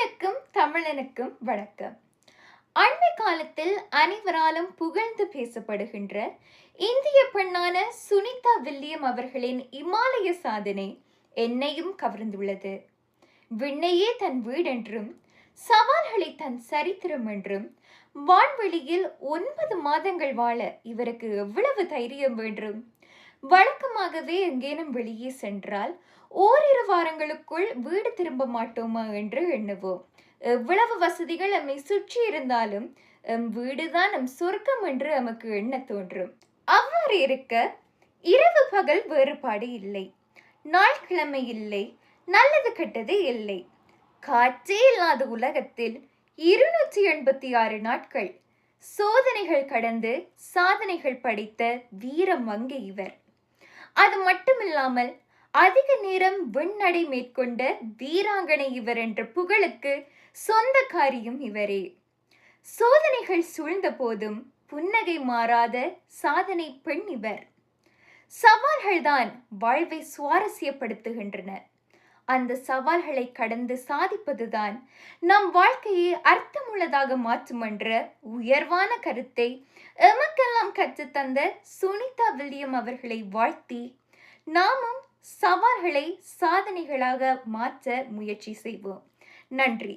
தமிழுக்கும் தமிழனுக்கும் வணக்கம். அண்மை காலத்தில் அனைவராலும் புகழ்ந்து பேசப்படுகின்ற இந்திய பெண்ணான சுனிதா வில்லியம் அவர்களின் இமாலய சாதனை என்னையும் கவர்ந்துள்ளது. விண்ணையே தன் வீடென்றும் சவால்களை தன் சரித்திரம் என்றும் வான்வெளியில் ஒன்பது மாதங்கள் வாழ இவருக்கு எவ்வளவு தைரியம் வேண்டும்? வழக்கமாகவே எங்கேனும் வெளியே சென்றால் ஓரிரு வாரங்களுக்குள் வீடு திரும்ப மாட்டோமா என்று எண்ணுவோம். எவ்வளவு வசதிகள் நம்மை சுற்றி இருந்தாலும் எம் வீடுதான் நம் சொர்க்கம் என்று நமக்கு எண்ண தோன்றும். அவ்வாறு இருக்க இரவு பகல் வேறுபாடு இல்லை. நாள் கிழமை இல்லை. நல்லது கெட்டது இல்லை. காற்றே இல்லாத உலகத்தில் இருநூற்றி எண்பத்தி ஆறு நாட்கள். சோதனைகள் கடந்து சாதனைகள் படைத்த வீரம் வங்கி இவர். அது மட்டுமில்லாமல் அதிக நேரம் விண்ணடை மேற்கொண்ட வீராங்கனை இவர் என்ற புகழுக்கு சொந்தக்காரியும் இவரே. சோதனைகள் சூழ்ந்த போதும் புன்னகை மாறாத சாதனை பெண் இவர். சவால்கள்தான் வாழ்வை சுவாரஸ்யப்படுத்துகின்றன. அந்த சவால்களை கடந்து சாதிப்பதுதான் நம் வாழ்க்கையை அர்த்த பயனுள்ளதாக மாற்றும் என்ற உயர்வான கருத்தை எமக்கெல்லாம் கற்றுத்தந்த சுனிதா வில்லியம் அவர்களை வாழ்த்தி நாமும் சவால்களை சாதனைகளாக மாற்ற முயற்சி செய்வோம். நன்றி.